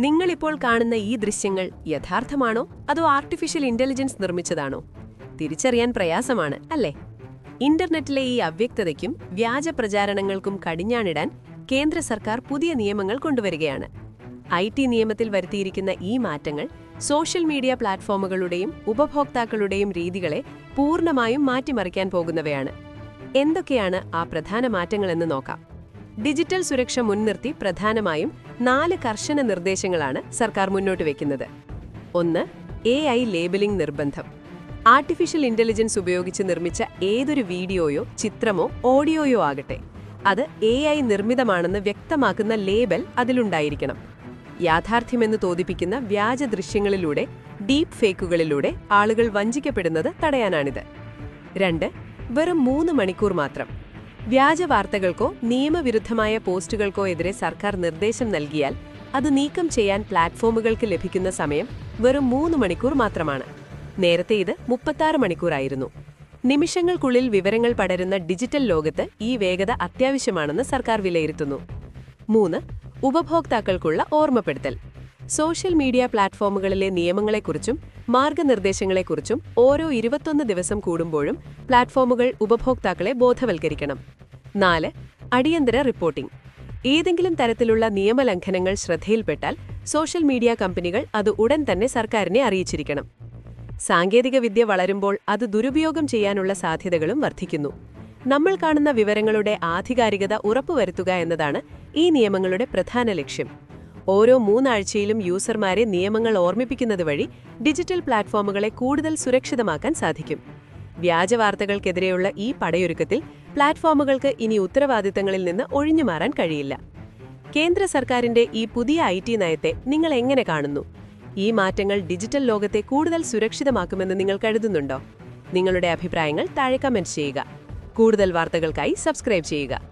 നിങ്ങളിപ്പോൾ കാണുന്ന ഈ ദൃശ്യങ്ങൾ യഥാർത്ഥമാണോ അതോ ആർട്ടിഫിഷ്യൽ ഇന്റലിജൻസ് നിർമ്മിച്ചതാണോ? തിരിച്ചറിയാൻ പ്രയാസമാണ് അല്ലേ? ഇന്റർനെറ്റിലെ ഈ അവ്യക്തതയ്ക്കും വ്യാജ പ്രചാരണങ്ങൾക്കും കടിഞ്ഞാണിടാൻ കേന്ദ്ര സർക്കാർ പുതിയ നിയമങ്ങൾ കൊണ്ടുവരികയാണ്. ഐ ടി നിയമത്തിൽ വരുത്തിയിരിക്കുന്ന ഈ മാറ്റങ്ങൾ സോഷ്യൽ മീഡിയ പ്ലാറ്റ്ഫോമുകളുടെയും ഉപഭോക്താക്കളുടെയും രീതികളെ പൂർണമായും മാറ്റിമറിക്കാൻ പോകുന്നവയാണ്. എന്തൊക്കെയാണ് ആ പ്രധാന മാറ്റങ്ങളെന്ന് നോക്കാം. ഡിജിറ്റൽ സുരക്ഷ മുൻനിർത്തി പ്രധാനമായും നാല് കർശന നിർദ്ദേശങ്ങളാണ് സർക്കാർ മുന്നോട്ട് വയ്ക്കുന്നത് ഒന്ന് എ ഐ ലേബലിംഗ് നിർബന്ധം. ആർട്ടിഫിഷ്യൽ ഇന്റലിജൻസ് ഉപയോഗിച്ച് നിർമ്മിച്ച ഏതൊരു വീഡിയോയോ ചിത്രമോ ഓഡിയോയോ ആകട്ടെ അത് എ ഐ നിർമ്മിതമാണെന്ന് വ്യക്തമാക്കുന്ന ലേബൽ അതിലുണ്ടായിരിക്കണം. യാഥാർത്ഥ്യമെന്ന് തോന്നിപ്പിക്കുന്ന വ്യാജ ദൃശ്യങ്ങളിലൂടെ ഡീപ് ഫേക്കുകളിലൂടെ ആളുകൾ വഞ്ചിക്കപ്പെടുന്നത് തടയാനാണിത്. രണ്ട് വെറും മൂന്ന് മണിക്കൂർ മാത്രം. വ്യാജ വാർത്തകൾക്കോ നിയമവിരുദ്ധമായ പോസ്റ്റുകൾക്കോ എതിരെ സർക്കാർ നിർദ്ദേശം നൽകിയാൽ അത് നീക്കം ചെയ്യാൻ പ്ലാറ്റ്ഫോമുകൾക്ക് ലഭിക്കുന്ന സമയം വെറും മൂന്ന് മണിക്കൂർ മാത്രമാണ്. നേരത്തെ ഇത് മുപ്പത്താറ് മണിക്കൂറായിരുന്നു. നിമിഷങ്ങൾക്കുള്ളിൽ വിവരങ്ങൾ പടരുന്ന ഡിജിറ്റൽ ലോകത്ത് ഈ വേഗത അത്യാവശ്യമാണെന്ന് സർക്കാർ വിലയിരുത്തുന്നു. മൂന്ന് ഉപഭോക്താക്കൾക്കുള്ള ഓർമ്മപ്പെടുത്തൽ. സോഷ്യൽ മീഡിയ പ്ലാറ്റ്ഫോമുകളിലെ നിയമങ്ങളെക്കുറിച്ചും മാർഗനിർദ്ദേശങ്ങളെക്കുറിച്ചും ഓരോ ഇരുപത്തൊന്ന് ദിവസം കൂടുമ്പോഴും പ്ലാറ്റ്ഫോമുകൾ ഉപഭോക്താക്കളെ ബോധവൽക്കരിക്കണം. നാല് അടിയന്തര റിപ്പോർട്ടിംഗ്. ഏതെങ്കിലും തരത്തിലുള്ള നിയമലംഘനങ്ങൾ ശ്രദ്ധയിൽപ്പെട്ടാൽ സോഷ്യൽ മീഡിയ കമ്പനികൾ അത് ഉടൻ തന്നെ സർക്കാരിനെ അറിയിച്ചിരിക്കണം. സാങ്കേതികവിദ്യ വളരുമ്പോൾ അത് ദുരുപയോഗം ചെയ്യാനുള്ള സാധ്യതകളും വർദ്ധിക്കുന്നു. നമ്മൾ കാണുന്ന വിവരങ്ങളുടെ ആധികാരികത ഉറപ്പുവരുത്തുക എന്നതാണ് ഈ നിയമങ്ങളുടെ പ്രധാന ലക്ഷ്യം. ഓരോ മൂന്നാഴ്ചയിലും യൂസർമാരെ നിയമങ്ങൾ ഓർമ്മിപ്പിക്കുന്നത് വഴി ഡിജിറ്റൽ പ്ലാറ്റ്ഫോമുകളെ കൂടുതൽ സുരക്ഷിതമാക്കാൻ സാധിക്കും. വ്യാജ വാർത്തകൾക്കെതിരെയുള്ള ഈ പടയൊരുക്കത്തിൽ പ്ലാറ്റ്ഫോമുകൾക്ക് ഇനി ഉത്തരവാദിത്തങ്ങളിൽ നിന്ന് ഒഴിഞ്ഞുമാറാൻ കഴിയില്ല. കേന്ദ്ര സർക്കാരിന്റെ ഈ പുതിയ ഐ നയത്തെ നിങ്ങൾ എങ്ങനെ കാണുന്നു? ഈ മാറ്റങ്ങൾ ഡിജിറ്റൽ ലോകത്തെ കൂടുതൽ സുരക്ഷിതമാക്കുമെന്ന് നിങ്ങൾ കരുതുന്നുണ്ടോ? നിങ്ങളുടെ അഭിപ്രായങ്ങൾ താഴെ കമന്റ് ചെയ്യുക. കൂടുതൽ വാർത്തകൾക്കായി സബ്സ്ക്രൈബ് ചെയ്യുക.